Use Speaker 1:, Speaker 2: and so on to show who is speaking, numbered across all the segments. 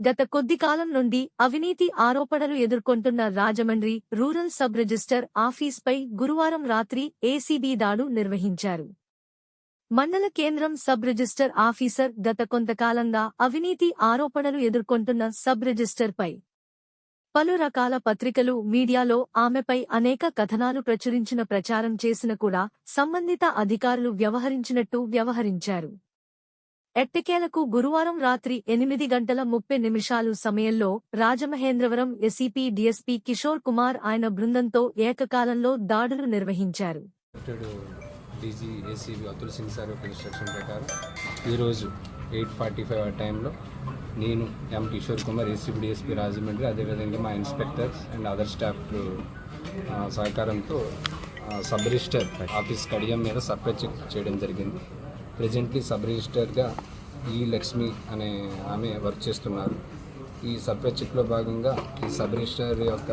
Speaker 1: గత కొద్ది కాలం నుండి అవినీతి ఆరోపణలు ఎదుర్కొంటున్న రాజమండ్రి రూరల్ సబ్ రిజిస్టర్ ఆఫీస్పై గురువారం రాత్రి ఏసీబీ దాడు నిర్వహించారు. మండల కేంద్రం సబ్ రిజిస్టర్ ఆఫీసర్ గత కొంతకాలంగా అవినీతి ఆరోపణలు ఎదుర్కొంటున్న సబ్ రిజిస్టర్పై పలు రకాల పత్రికలు మీడియాలో ఆమెపై అనేక కథనాలు ప్రచురించిన ప్రచారం చేసిన కూడా సంబంధిత అధికారులు వ్యవహరించినట్టు వ్యవహరించారు. ఎట్టకేలకు గురువారం రాత్రి ఎనిమిది గంటల ముప్పై నిమిషాలు సమయంలో రాజమహేంద్రవరం ఎసిపి డిఎస్పి కిషోర్ కుమార్ ఆయన బృందంతో ఏకకాలంలో దాడులు నిర్వహించారు.
Speaker 2: DG ACB Atul Singh sir యొక్క ఇన్స్ట్రక్షన్ ప్రకారం ఈరోజు ఎయిట్ ఫార్టీ ఫైవ్ ఆ టైంలో నేను M Kishore Kumar ACB DSP Rajahmundry అదేవిధంగా మా ఇన్స్పెక్టర్స్ అండ్ అదర్ స్టాఫ్ సహకారంతో సబ్ రిజిస్టర్ ఆఫీస్ కడియం మీద సర్ప్రైజ్ చెక్ చేయడం జరిగింది. ప్రజెంట్లీ సబ్ రిజిస్టర్గా ఈ లక్ష్మి అనే ఆమె వర్క్ చేస్తున్నారు. ఈ సర్ప్రైజ్ చెక్లో భాగంగా ఈ సబ్ రిజిస్టర్ యొక్క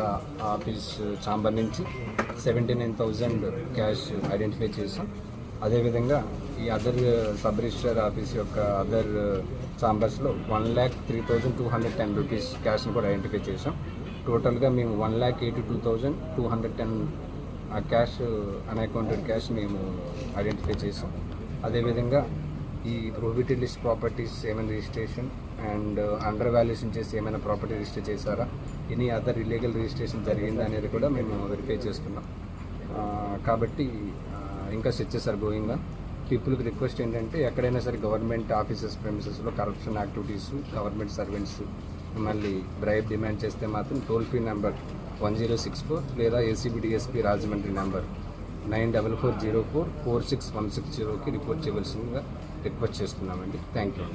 Speaker 2: ఆఫీస్ ఛాంబర్ నుంచి seventy nine thousand cash identify చేసాం అదేవిధంగా ఈ అదర్ సబ్ రిజిస్టర్ ఆఫీస్ యొక్క other ఛాంబర్స్లో one lakh three thousand two hundred ten rupees క్యాష్ని కూడా ఐడెంటిఫై చేసాం టోటల్గా మేము one lakh eighty two thousand two hundred ten ఆ క్యాష్ అన్అకౌంటెడ్ క్యాష్ మేము ఐడెంటిఫై చేసాం అదేవిధంగా ఈ ప్రొహిబిటెడ్ లిస్ట్ ప్రాపర్టీస్ ఏమైనా రిజిస్ట్రేషన్ అండ్ అండర్ వాల్యుయేషన్ చేసి ఏమైనా ప్రాపర్టీ రిజిస్టర్ చేశారా? ఎనీ అదర్ ఇల్లీగల్ రిజిస్ట్రేషన్ జరిగిందా అనేది కూడా మేము వెరిఫై చేస్తున్నాం. కాబట్టి ఇంకా సెర్చెస్ ఆర్ గోయింగ్ పీపుల్కి రిక్వెస్ట్ ఏంటంటే ఎక్కడైనా సరే గవర్నమెంట్ ఆఫీసెస్ ప్రెమిసెస్లో కరప్షన్ యాక్టివిటీస్ గవర్నమెంట్ సర్వెంట్స్ మళ్ళీ బ్రైబ్ డిమాండ్ చేస్తే మాత్రం toll free number one zero six four లేదా ACB DSP Rajahmundry number nine double four zero four four six one six జీరోకి రిపోర్ట్ చేయవలసిందిగా రిక్వెస్ట్ చేస్తున్నామండి. Thank you.